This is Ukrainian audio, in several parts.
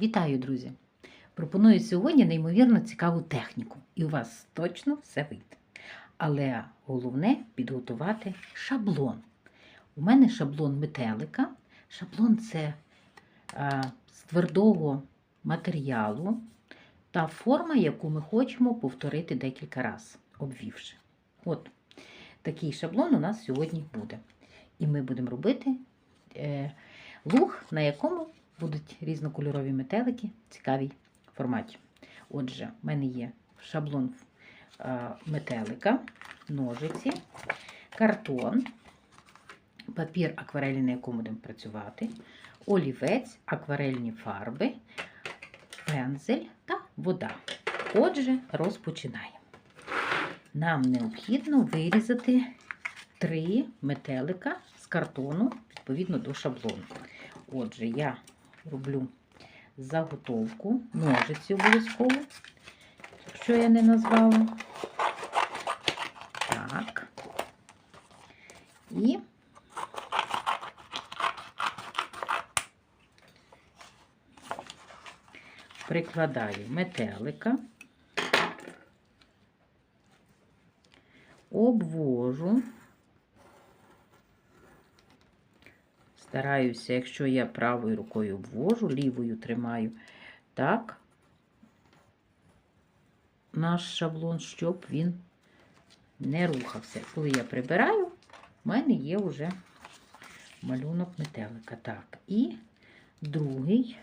Вітаю, друзі! Пропоную сьогодні неймовірно цікаву техніку, і у вас точно все вийде. Але головне підготувати шаблон. У мене шаблон метелика. Шаблон це а, з твердого матеріалу та форма, яку ми хочемо повторити декілька разів, обвівши. От такий шаблон у нас сьогодні буде. І ми будемо робити е, луг, на якому будуть різнокольорові метелики в цікавій форматі. Отже, в мене є шаблон е, метелика, ножиці, картон, папір акварельний, на якому будемо працювати, олівець, акварельні фарби, пензель та вода. Отже, розпочинаємо. Нам необхідно вирізати три метелика з картону відповідно до шаблону. Отже, я роблю заготовку, ножиці обов'язково, якщо я не назвала. Так. І прикладаю метелика, обвожу. Стараюся, якщо я правою рукою обвожу, лівою тримаю так наш шаблон, щоб він не рухався. Коли я прибираю, в мене є вже малюнок метелика. Так, і другий.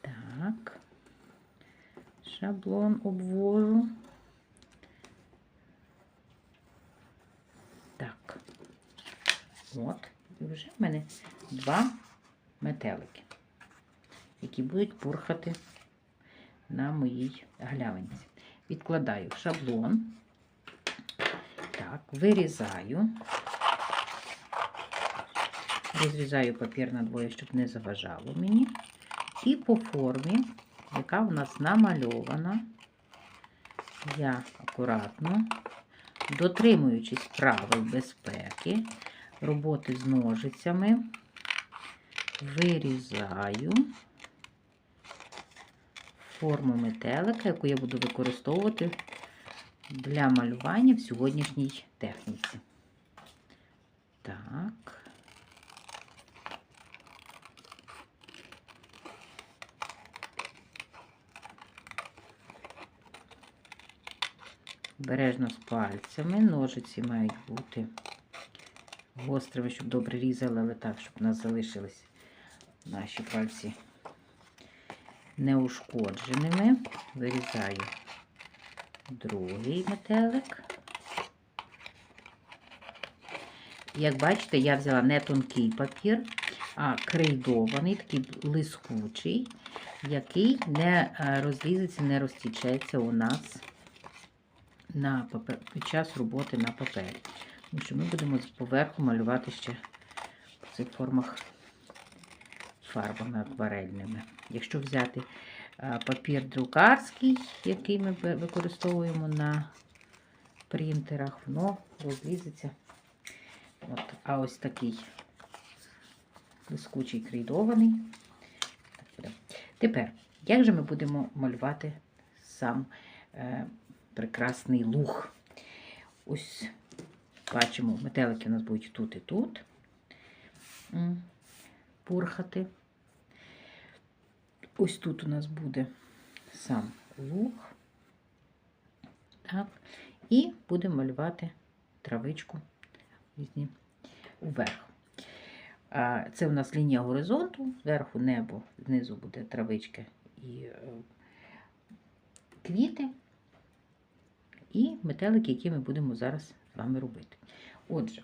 Так, шаблон обвожу. Так. От, і вже в мене два метелики, які будуть пурхати на моїй глявинці. Відкладаю шаблон, так, вирізаю, розрізаю папір на двоє, щоб не заважало мені. І по формі, яка у нас намальована, я акуратно, дотримуючись правил безпеки, роботи з ножицями, вирізаю форму метелика, яку я буду використовувати для малювання в сьогоднішній техніці. Так. Обережно з пальцями. Ножиці мають бути гострими, щоб добре різали, але так, щоб у нас залишились наші пальці неушкодженими. Вирізаю другий метелик. Як бачите, я взяла не тонкий папір, а крейдований, такий лискучий, який не розлізеться, не розтічеться у нас на папер, під час роботи на папері. Що ми будемо поверху малювати ще в цих формах фарбами акварельними. Якщо взяти папір друкарський, який ми використовуємо на принтерах, воно розлізеться. От, А ось такий блискучий крейдований. Тепер, як же ми будемо малювати сам е, прекрасний луг? Ось бачимо, метелики у нас будуть тут і тут пурхати. Ось тут у нас буде сам луг. Так. І будемо малювати травичку вверх. Це у нас лінія горизонту, зверху небо, знизу буде травичка і е, квіти, і метелики, які ми будемо зараз вами робити. Отже,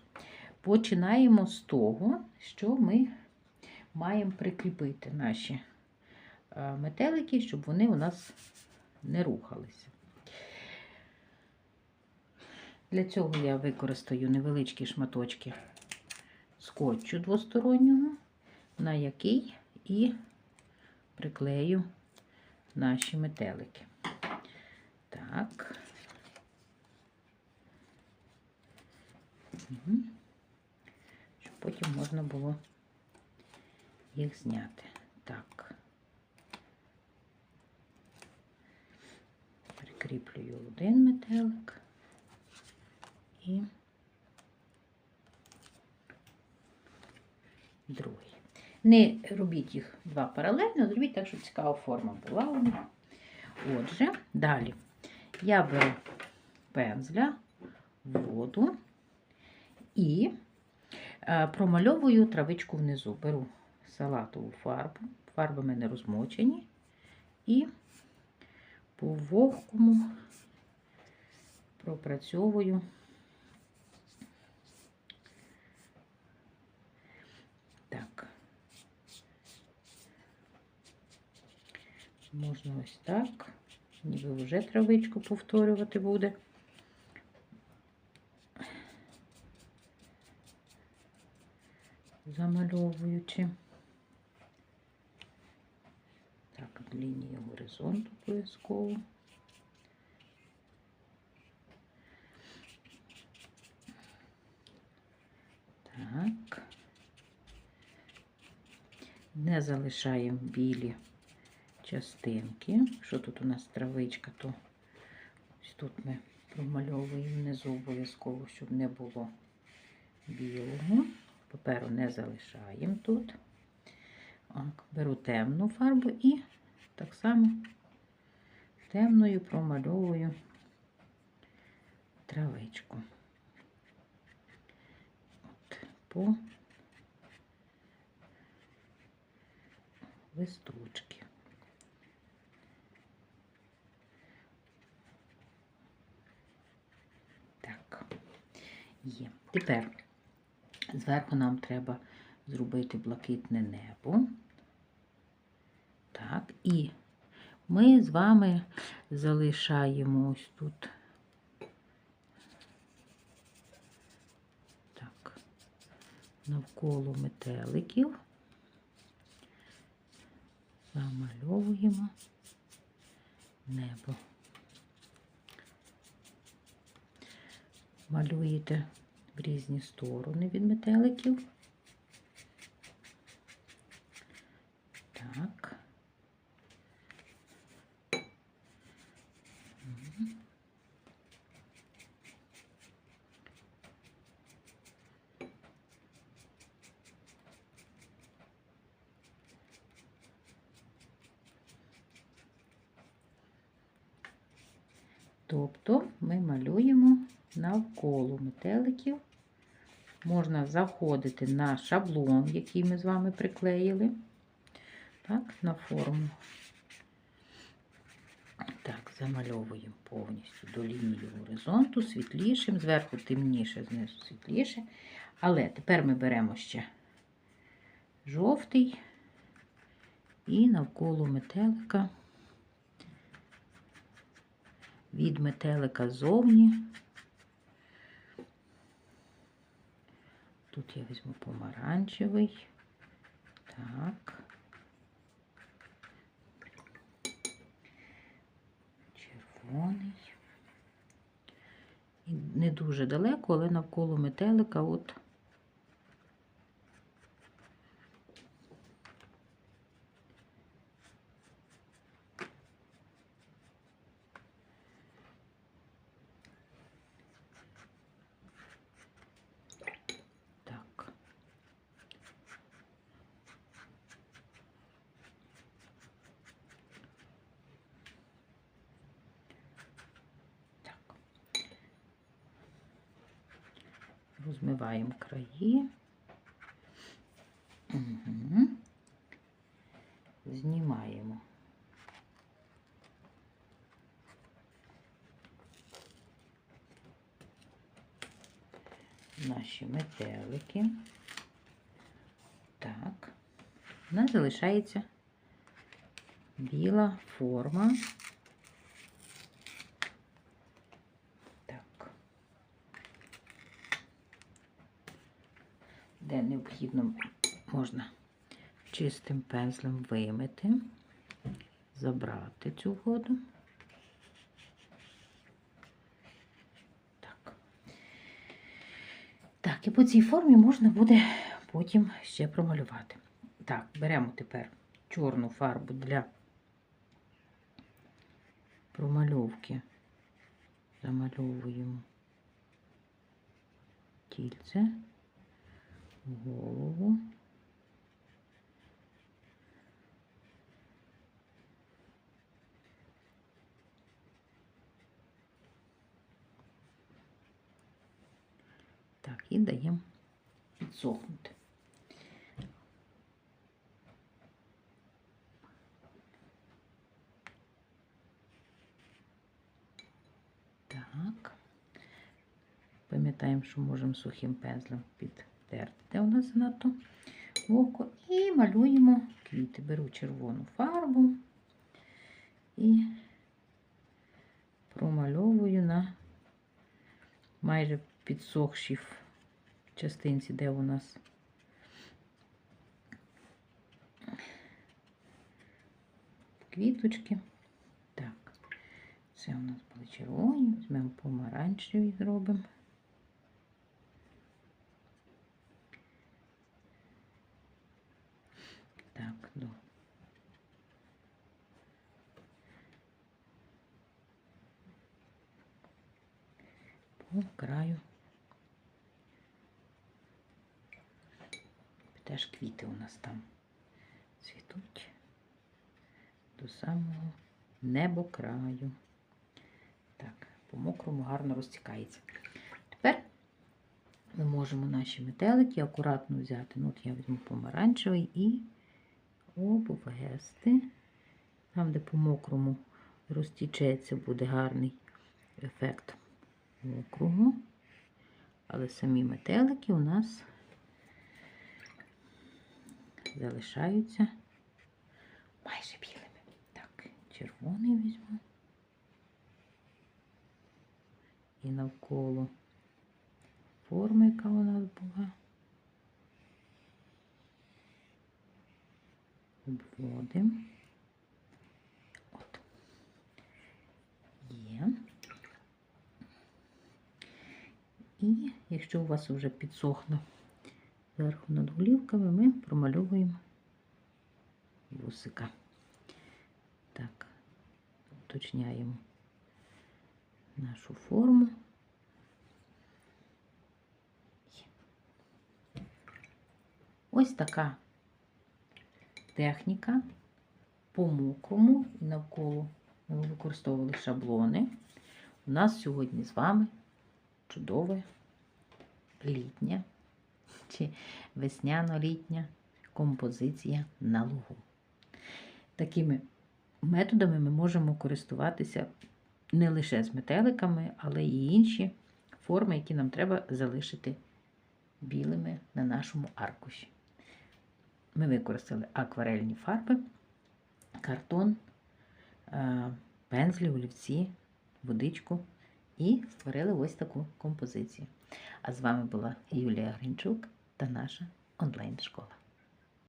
починаємо з того, що ми маємо прикріпити наші метелики, щоб вони у нас не рухалися. Для цього я використаю невеличкі шматочки скотчу двостороннього, на який і приклею наші метелики. Так. Угу. Щоб потім можна було їх зняти. Так. Прикріплюю один метелик і другий. Не робіть їх два паралельно, зробіть так, щоб цікава форма була у них. Отже, далі я беру пензля, воду і е, промальовую травичку внизу. Беру салатову фарбу, фарби в мене розмочені, і по вогкому пропрацьовую так. Можна ось так, ніби вже травичку повторювати буде. Замальовуючи. Так, лінію горизонту обов'язково. Так. Не залишаємо білі частинки. Що тут у нас травичка, то ось тут ми промальовуємо внизу обов'язково, щоб не було білого. Паперу не залишаємо тут. Так, беру темну фарбу і так само темною промальовую травичку. От, по листочки. Так, є. Тепер зверху нам треба зробити блакитне небо. Так, і ми з вами залишаємо ось тут. Так, навколо метеликів. Замальовуємо небо. Малюєте в різні сторони від метеликів. Так. Мгм. Тобто ми малюємо навколо метеликів. Можна заходити на шаблон, який ми з вами приклеїли. Так, на форму. Так, замальовуємо повністю до лінії горизонту, світлішим, зверху темніше, знизу світліше. Але тепер ми беремо ще жовтий і навколо метелика, від метелика зовні. Тут я візьму помаранчевий. Так. Червоний. І не дуже далеко, але навколо метелика от так. Так. Розмиваємо краї. Угу. Знімаємо. Наші метелики. Так. У нас залишається біла форма. Так. Де необхідно можна чистим пензлем вимити, забрати цю воду. Так. Так, і по цій формі можна буде потім ще промалювати. Так, беремо тепер чорну фарбу для промальовки. Замальовуємо тільце, голову. Так, і даємо підсохнути. Так. Пам'ятаємо, що можемо сухим пензлем підтерти, де у нас занадто око. І малюємо квіти. Беру червону фарбу і промальовую на майже підсохшій частинці, де у нас квіточки. Так, це у нас були червоні, візьмемо помаранчеві зробимо. Так, до. По краю. Теж квіти у нас там цвітуть до самого небокраю. Так, по мокрому гарно розтікається. Тепер ми можемо наші метелики акуратно взяти. Ну, от я візьму помаранчевий і обвести. Там, де по мокрому розтічеться, буде гарний ефект мокрого. Але самі метелики у нас залишаються майже білими. Так, червоний візьму. І навколо форми, яка у нас була. Обводимо. От. Є. І якщо у вас вже підсохло зверху над голівками, ми промальовуємо вусика. Так, уточняємо нашу форму. Ось така техніка по мокрому і навколо ми використовували шаблони. У нас сьогодні з вами чудове літня чи весняно-літня композиція на лугу. Такими методами ми можемо користуватися не лише з метеликами, але й інші форми, які нам треба залишити білими на нашому аркуші. Ми використали акварельні фарби, картон, е, пензлі, олівці, водичку і створили ось таку композицію. А з вами була Юлія Гринчук та наша онлайн-школа.